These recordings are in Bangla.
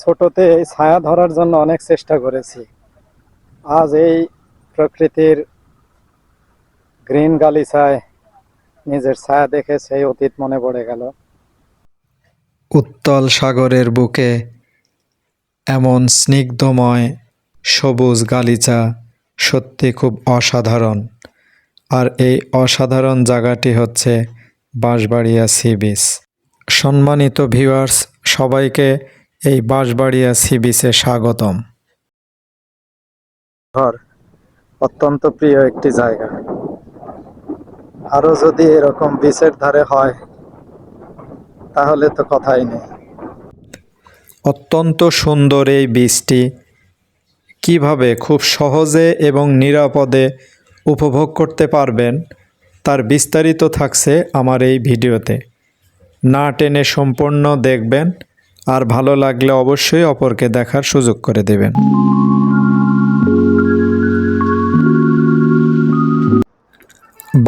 ছোটতে ছায়া ধরার জন্য অনেক চেষ্টা করেছি। আজ এই প্রকৃতির গ্রিন গালিচায় নিজের ছায়া দেখে সেই অতীত মনে পড়ে গেল। উত্তল সাগরের বুকে এমন স্নিগ্ধময় সবুজ গালিচা সত্যি খুব অসাধারণ। আর এই অসাধারণ জায়গাটি হচ্ছে বাঁশবাড়িয়া সি বিচ। সম্মানিত ভিউয়ার্স, সবাইকে এই বাঁশবাড়িয়া সি বিচে স্বাগতম। ঘর অত্যন্ত প্রিয় একটি জায়গা। আরও যদি এরকম বিচের ধারে হয় তাহলে তো কথাই নেই। অত্যন্ত সুন্দর এই বীজটি। কীভাবে খুব সহজে এবং নিরাপদে উপভোগ করতে পারবেন তার বিস্তারিত থাকছে আমার এই ভিডিওতে। না টেনে সম্পূর্ণ দেখবেন আর ভালো লাগলে অবশ্যই অপরকে দেখার সুযোগ করে দেবেন।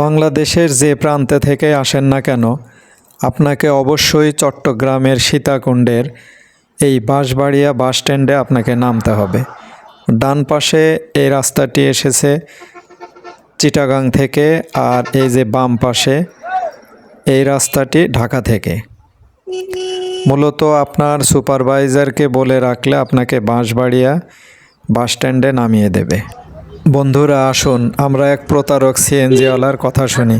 বাংলাদেশের যে প্রান্তে থেকে আসেন না কেন, আপনাকে অবশ্যই চট্টগ্রামের সীতাকুণ্ডের এই বাঁশবাড়িয়া বাস স্ট্যান্ডে আপনাকে নামতে হবে। ডান পাশে এই রাস্তাটি এসেছে চিটাগাং থেকে আর এই যে বাম পাশে এই রাস্তাটি ঢাকা থেকে। মূলত আপনার সুপারভাইজারকে বলে রাখলে আপনাকে বাঁশবাড়িয়া বাস স্ট্যান্ডে নামিয়ে দেবে। বন্ধুরা আসুন আমরা এক প্রতারক সিএনজিওয়ালার কথা শুনি।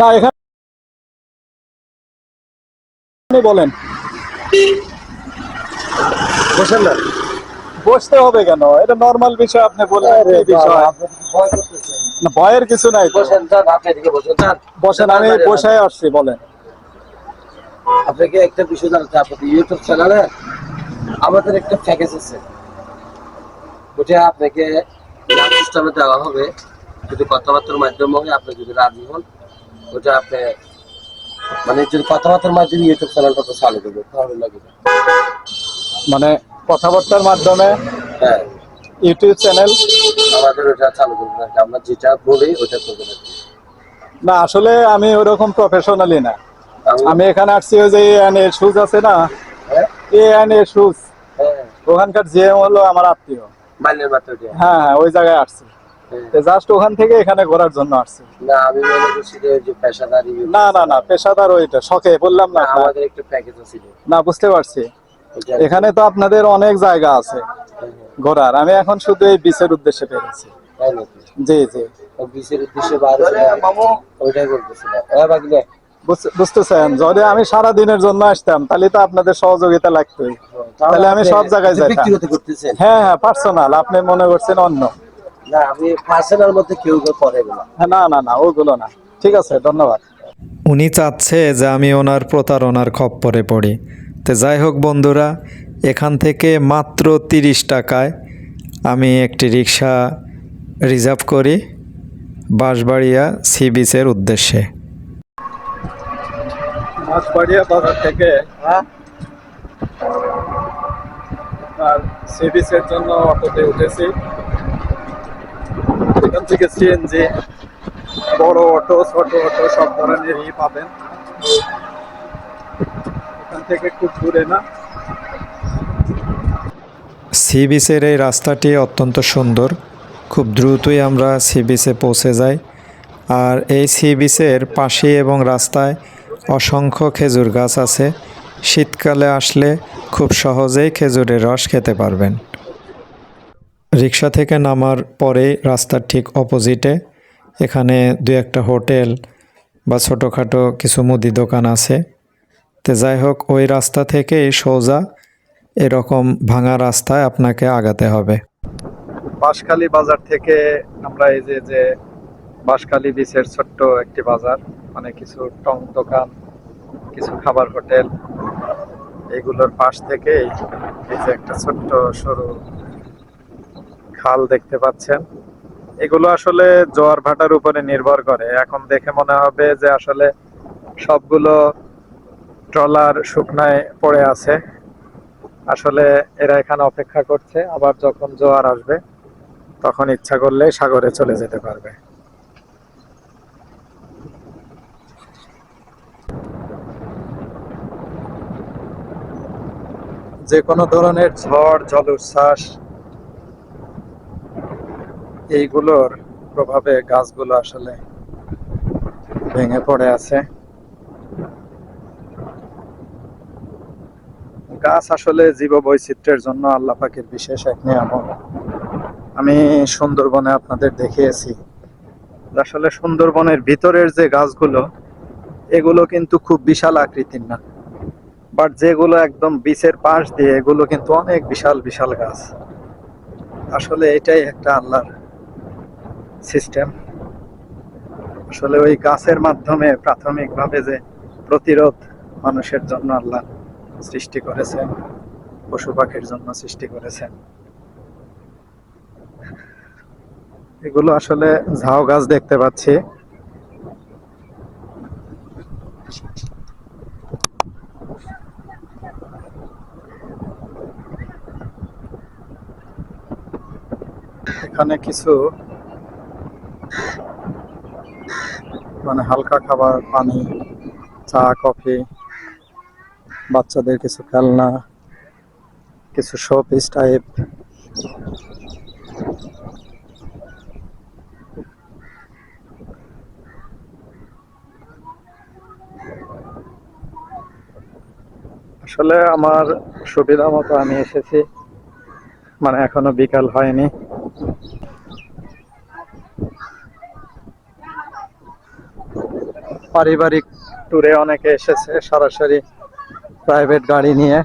না এখানে বলেন। বসেন না। বসতে হবে কেন? এটা নর্মাল বিষয় আপনি বললেন বিষয়? ভয়ের কিছু নাই বসেন যান আপনি এদিকে বসেন বসেন আমি বসে আসছি বলেন। আপনাকে একটা বিষয় জানাতে আপনাদের ইউটিউব চ্যানেলে আমাদের একটা প্যাকেজ আছে। ওটা আপনাকে লাভ সিস্টেমে দেওয়া হবে। যদি কথাবার্তার মাধ্যমে হয় আপনি যদি রাজি হন ওটা আপনি মানে যদি কথাবার্তার মাধ্যমে ইউটিউব চ্যানেলটা তো চালু করবে তাহলে লাগবে মানে কথাবার্তার মাধ্যমে হ্যাঁ। ইউটিউব চ্যানেল আমাদের ওটা চালু করবে আমরা যেটা বলি ওটা করবে না না আসলে আমি ওরকম প্রফেশনালি না। আমি- এখানে আসছি ওই যে এ শুজ আছে না? হ্যাঁ। এ শুজ হ্যাঁ। ওখানকার জিএম হলো আমার আত্মীয়। হ্যাঁ হ্যাঁ ওই জায়গায় আসছি। হ্যাঁ। জাস্ট ওখান থেকে এখানে ঘোরার জন্য আসছি। না আমি মনে করছি যে পেশাদারি না না না পেশাদার ওইটা শখে বললাম না না, আমাদের একটা প্যাকেজ আছে। না বুঝতে পারছি। এখানে তো আপনাদের অনেক জায়গা আছে হ্যাঁ, হ্যাঁ, ঘোরার। আমি এখন শুধু এই বিচের উদ্দেশ্যে পেরেছি জি জি। ও বিশের উদ্দেশ্যে ওইটাই বলতেছিলাম। হ্যাঁ, বাকিলে? বুঝ- বুঝতেছেন? যদি আমি সারা দিনের জন্য আসতাম তাহলে তো আপনাদের সহযোগিতা লাগতোই। তাহলে আমি সব জায়গায় করতেছেন? হ্যাঁ হ্যাঁ পার্সোনাল আপনি মনে করছেন অন্য। না, আমি পার্সোনাল মধ্যে কেউ কেউ করে হ্যাঁ, না না না ওগুলো না। ঠিক আছে ধন্যবাদ। উনি চাচ্ছে যে আমি ওনার প্রতারণার খপ্পরে পড়ি। তো যাই হোক বন্ধুরা এখান থেকে মাত্র তিরিশ টাকায় আমি একটি রিক্সা রিজার্ভ করি বাঁশবাড়িয়া সি বিচের উদ্দেশ্যে। মাছবাড়িয়া বাজার থেকে হ্যাঁ? আর সি বিচের জন্য অটোতে উঠেছি। এখান থেকে সিএনজি বড় অটো ছোট অটো সব ধরনেরই পাবেন। এখান থেকে খুব দূরে না। সি বিচের এই রাস্তাটি অত্যন্ত সুন্দর। খুব দ্রুতই আমরা সি বিচে পৌঁছে যাই। আর এই সি বিচের পাশে এবং রাস্তায় অসংখ্য খেজুর গাছ আছে। শীতকালে আসলে খুব সহজেই খেজুরের রস খেতে পারবেন। রিক্সা থেকে নামার পরেই রাস্তার ঠিক অপোজিটে এখানে দু একটা হোটেল বা ছোটোখাটো কিছু মুদি দোকান আছে। তো যাই হোক, ওই রাস্তা থেকেই সোজা এরকম ভাঙা রাস্তায় আপনাকে আগাতে হবে। বাঁশখালী বাজার থেকে আমরা এই যে যে বাঁশখালী বিচের ছোট্ট একটি বাজার মানে কিছু টং দোকান, কিছু খাবার হোটেল, এগুলোর পাশ থেকেই এই যে একটা ছোট্ট সরু খাল দেখতে পাচ্ছেন। এগুলো আসলে জোয়ার ভাটার উপরে নির্ভর করে। এখন দেখে মনে হবে যে আসলে সবগুলো ট্রলার শুকনায় পড়ে আছে। আসলে এরা এখানে অপেক্ষা করছে, আবার যখন জোয়ার আসবে, তখন ইচ্ছা করলে সাগরে চলে যেতে পারবে। যে কোনো ধরনের ঝড়, জলোচ্ছ্বাস, এইগুলোর প্রভাবে গাছগুলো আসলে ভেঙে পড়ে আছে। গাছ আসলে জীব বৈচিত্র্যের জন্য আল্লাহ পাকের বিশেষ এক নিয়ামত। আমি সুন্দরবনে আপনাদের দেখিয়েছি আসলে সুন্দরবনের ভিতরের যে গাছগুলো, এগুলো কিন্তু খুব বিশাল আকৃতির না। বাট যেগুলো একদম বিচের পাশ দিয়ে, এগুলো কিন্তু অনেক বিশাল বিশাল গাছ। আসলে এটাই একটা আল্লাহর সিস্টেম আসলে ওই গাছের মাধ্যমে প্রাথমিকভাবে যে প্রতিরোধ মানুষের জন্য আল্লাহ সৃষ্টি করেছেন, পশু পাখির জন্য সৃষ্টি করেছেন। এগুলো আসলে ঝাউ গাছ দেখতে পাচ্ছি। এখানে কিছু মানে হালকা খাবার, পানি, চা, কফি, বাচ্চাদের কিছু খেলনা, কিছু শো পিস টাইপ আসলে আমার সুবিধা মতো আমি এসেছি। মানে এখনও বিকাল হয়নি। পারিবারিক ট্যুরে অনেকে এসেছে সরাসরি প্রাইভেট গাড়ি নিয়ে।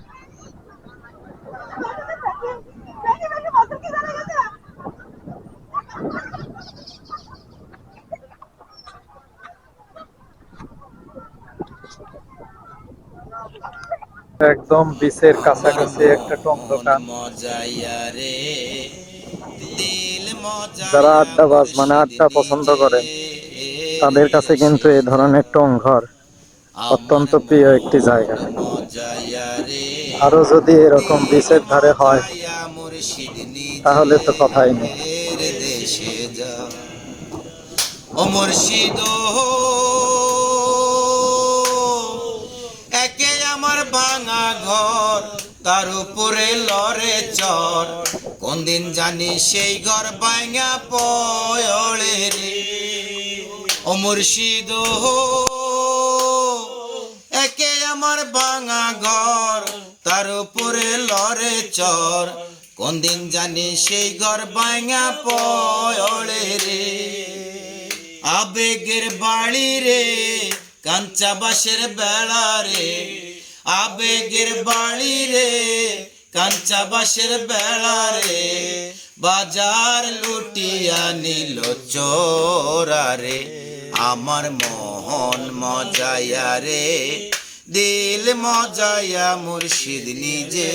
একদম বিচের কাছাকাছি একটা টং দোকান। যারা আড্ডাবাজ মানে আড্ডা পছন্দ করে, তাদের কাছে কিন্তু এই ধরনের টং ঘর অত্যন্ত প্রিয় একটি জায়গা। আরও যদি এরকম বিচের ধারে হয়, তাহলে তো কথাই নেই। আমার ভাঙা ঘর, তার উপরে লরে চর। কোন দিন জানি সেই ঘর ভাঙা পয়লে রে। ও মুর্শিদ একে আমার ভাঙা ঘর, তার উপরে লরে চর। কোন দিন জানি সেই ঘর ভাঙা পয়লে রে। আবেগের বাড়ি রে, কাঞ্চা বাসের বেড়া রে। আবেগের বাড়ি রে, কাঞ্চা বাসের বেড়া রে। বাজার লুটিয়া নিল চোরা রে, আমার মোহন মজায়া রে। দিল মজায়া মুর্শিদ নিজে,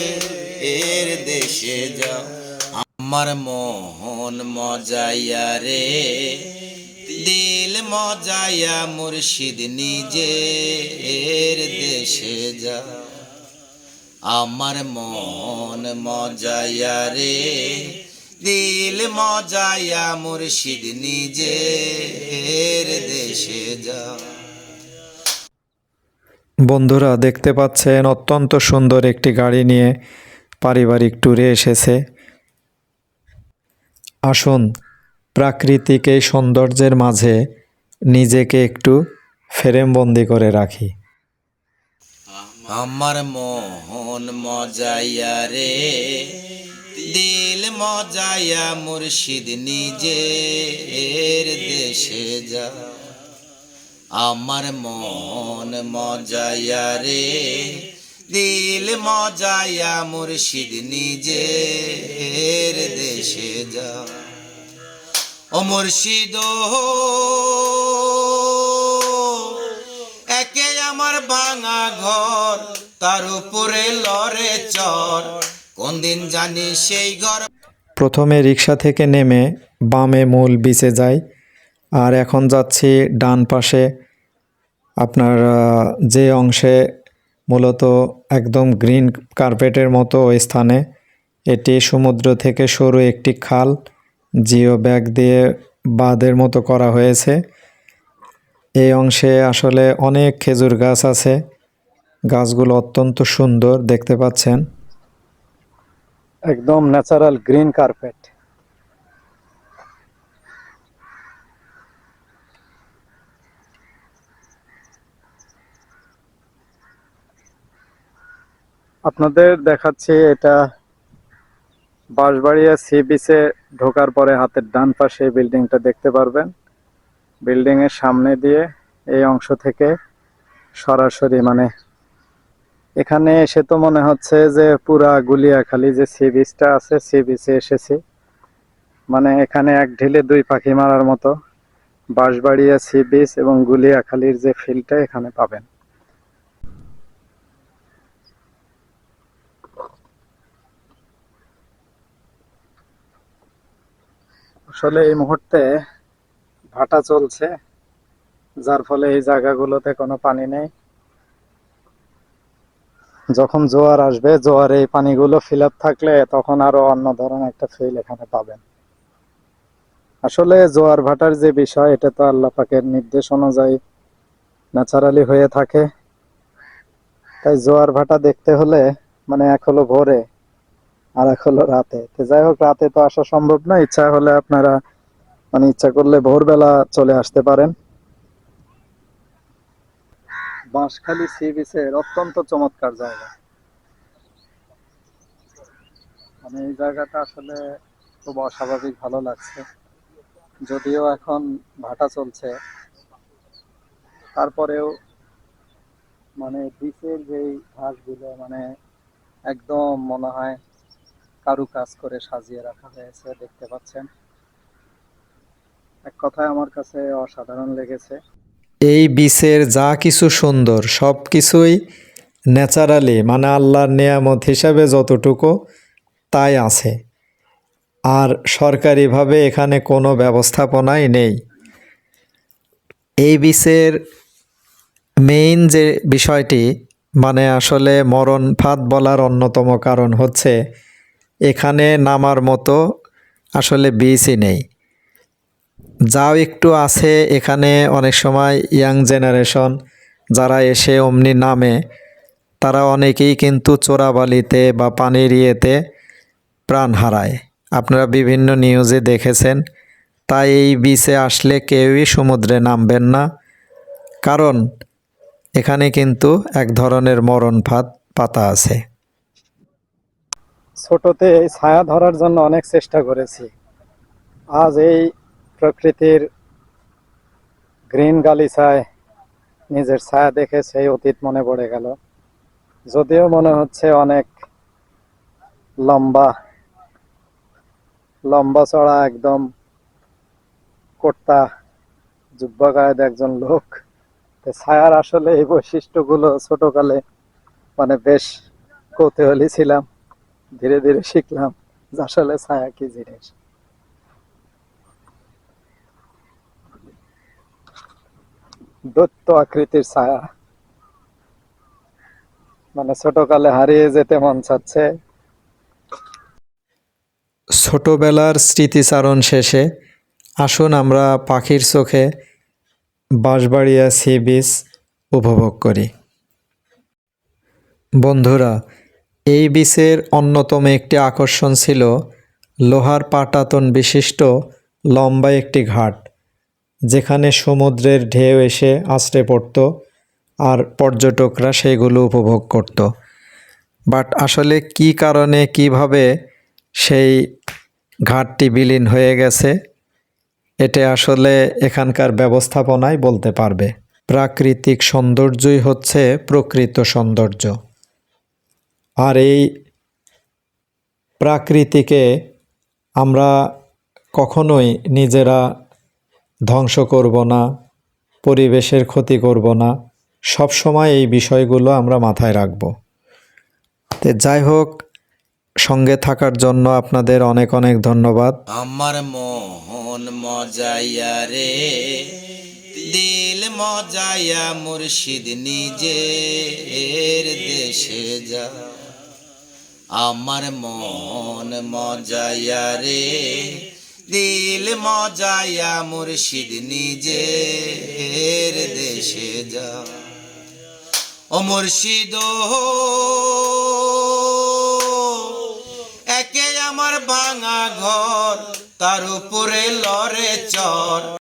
এর দেশে যা আমার মোহন মজায়া রে। দিল মজায়া মুর্শিদ নিজে এর দেশে যা। আমার মন মজায়া রে, দিল মজায়া মুর্শিদ এর দেশে যা। বন্ধুরা, দেখতে পাচ্ছেন, অত্যন্ত সুন্দর একটি গাড়ি নিয়ে পারিবারিক ট্যুরে এসেছে। আসুন প্রাকৃতিক এই সৌন্দর্যের মাঝে নিজেকে একটু ফ্রেমবন্দি করে রাখি। আমার মোহন মজায়া রে, দিল মজায়া মুর্শিদ এর দেশে যা। আমার মন মজাইয়া রে, দিল মজাইয়া মুর্শিদ নিজে এর দেশে যা। মুর্শিদ একে আমার ভাঙা ঘর, তার উপরে লরে চর। কোন দিন জানি সেই ঘর প্রথমে রিক্সা থেকে নেমে বামে মূল বিচে যাই, আর এখন যাচ্ছি ডান পাশে। আপনার যে অংশে মূলত একদম গ্রিন কার্পেটের মতো স্থানে, এটি সমুদ্র থেকে সরু একটি খাল। জিও ব্যাগ দিয়ে বাঁধের মতো করা হয়েছে। এই অংশে আসলে অনেক খেজুর গাছ আছে। গাছগুলো অত্যন্ত সুন্দর দেখতে পাচ্ছেন। একদম ন্যাচারাল গ্রিন কার্পেট। আপনাদের দেখাচ্ছি এটা বাঁশবাড়িয়া সি বিচে ঢোকার পরে হাতের ডান পাশে এই বিল্ডিংটা দেখতে পারবেন। বিল্ডিং এর সামনে দিয়ে এই অংশ থেকে সরাসরি মানে এখানে এসে তো মনে হচ্ছে যে পুরা গুলিয়াখালী যে সি বিচটা আছে সি বিচে এসেছি। মানে এখানে এক ঢিলে দুই পাখি মারার মতো বাঁশবাড়িয়া সি বিচ এবং গুলিয়াখালীর যে ফিল্ডটা এখানে পাবেন। আসলে এই মুহূর্তে ভাটা চলছে, যার ফলে এই জায়গাগুলোতে কোনো পানি নেই। যখন জোয়ার আসবে, জোয়ার এই পানিগুলো ফিল থাকলে তখন আরও অন্য ধরনের একটা ফিল এখানে পাবেন। আসলে জোয়ার ভাটার যে বিষয়, এটা তো আল্লাহ পাকের নির্দেশ অনুযায়ী ন্যাচারালি হয়ে থাকে। তাই জোয়ার ভাটা দেখতে হলে মানে এক হলো ভোরে আর এক হলো রাতে। তো যাই হোক, রাতে তো আসা সম্ভব না। ইচ্ছা হলে আপনারা মানে ইচ্ছা করলে ভোরবেলা চলে আসতে পারেন। বাঁশখালী সি বিচের অত্যন্ত চমৎকার জায়গা। মানে এই জায়গাটা আসলে খুব অস্বাভাবিক ভালো লাগছে। যদিও এখন ভাটা চলছে। তারপরেও মানে বিচের যেই ঘাসগুলো মানে একদম মনে হয় কারু কাজ করে সাজিয়ে রাখা হয়েছে, দেখতে পাচ্ছেন। এক কথায় আমার কাছে অসাধারণ লেগেছে। এই বিচের যা কিছু সুন্দর, সব কিছুই ন্যাচারালি মানে আল্লাহর নেয়ামত হিসাবে যতটুকু, তাই আছে। আর সরকারিভাবে এখানে কোনো ব্যবস্থাপনাই নেই। এই বিচের মেইন যে বিষয়টি মানে আসলে মরণ ফাঁদ বলার অন্যতম কারণ হচ্ছে এখানে নামার মতো আসলে বিচই নেই। যাও একটু আছে এখানে অনেক সময় ইয়াং জেনারেশন যারা এসে অমনি নামে, তারা অনেকেই কিন্তু চোরাবালিতে বা পানির ইয়েতে প্রাণ হারায়। আপনারা বিভিন্ন নিউজে দেখেছেন, তাই এই বিচে আসলে কেউই সমুদ্রে নামবেন না। কারণ এখানে কিন্তু এক ধরনের মরণ ফাঁদ পাতা আছে। ছোটতে এই ছায়া ধরার জন্য অনেক চেষ্টা করেছি। আজ এই প্রকৃতির গ্রিন গালিচায় নিজের ছায়া দেখে সেই অতীত মনে পড়ে গেল। যদিও মনে হচ্ছে অনেক লম্বা লম্বা চড়া একদম কর্তা জুব্বা একজন লোক। ছায়ার আসলে এই বৈশিষ্ট্যগুলো ছোটকালে মানে বেশ কৌতূহলী ছিলাম। ধীরে ধীরে শিখলাম আসলে ছায়া কি জিনিস। দৈত্য আকৃতির ছায়া। মানে ছোটকালে হারিয়ে যেতে মন চাচ্ছে। ছোটবেলার স্মৃতিচারণ শেষে আসুন আমরা পাখির চোখে বাঁশবাড়িয়া সি বিচ উপভোগ করি। বন্ধুরা এই বিচের অন্যতম একটি আকর্ষণ ছিল লোহার পাটাতন বিশিষ্ট লম্বা একটি ঘাট, যেখানে সমুদ্রের ঢেউ এসে আছড়ে পড়তো আর পর্যটকরা সেগুলো উপভোগ করত। বাট আসলে কি কারণে, কীভাবে সেই ঘাটটি বিলীন হয়ে গেছে, এটা আসলে এখানকার ব্যবস্থাপনায় বলতে পারবে। প্রাকৃতিক সৌন্দর্যই হচ্ছে প্রকৃত সৌন্দর্য। আর এই প্রাকৃতিকে আমরা কখনোই নিজেরা ধ্বংস করব না, পরিবেশের ক্ষতি করব না। সব সময় এই বিষয়গুলো আমরা মাথায় রাখব। তো যাই হোক, সঙ্গে থাকার জন্য আপনাদের অনেক অনেক ধন্যবাদ। আমার মন মজাইয়া রে, দিল মজাইয়া মুর্শিদ নিজের দেশে যা। আমার মন মজাইয়া রে, দিল মজাইয়া মুর্শিদ নিজের দেশে যা। ও মুর্শিদ, একে আমার ভাঙা ঘর, তার উপরে লরে চর।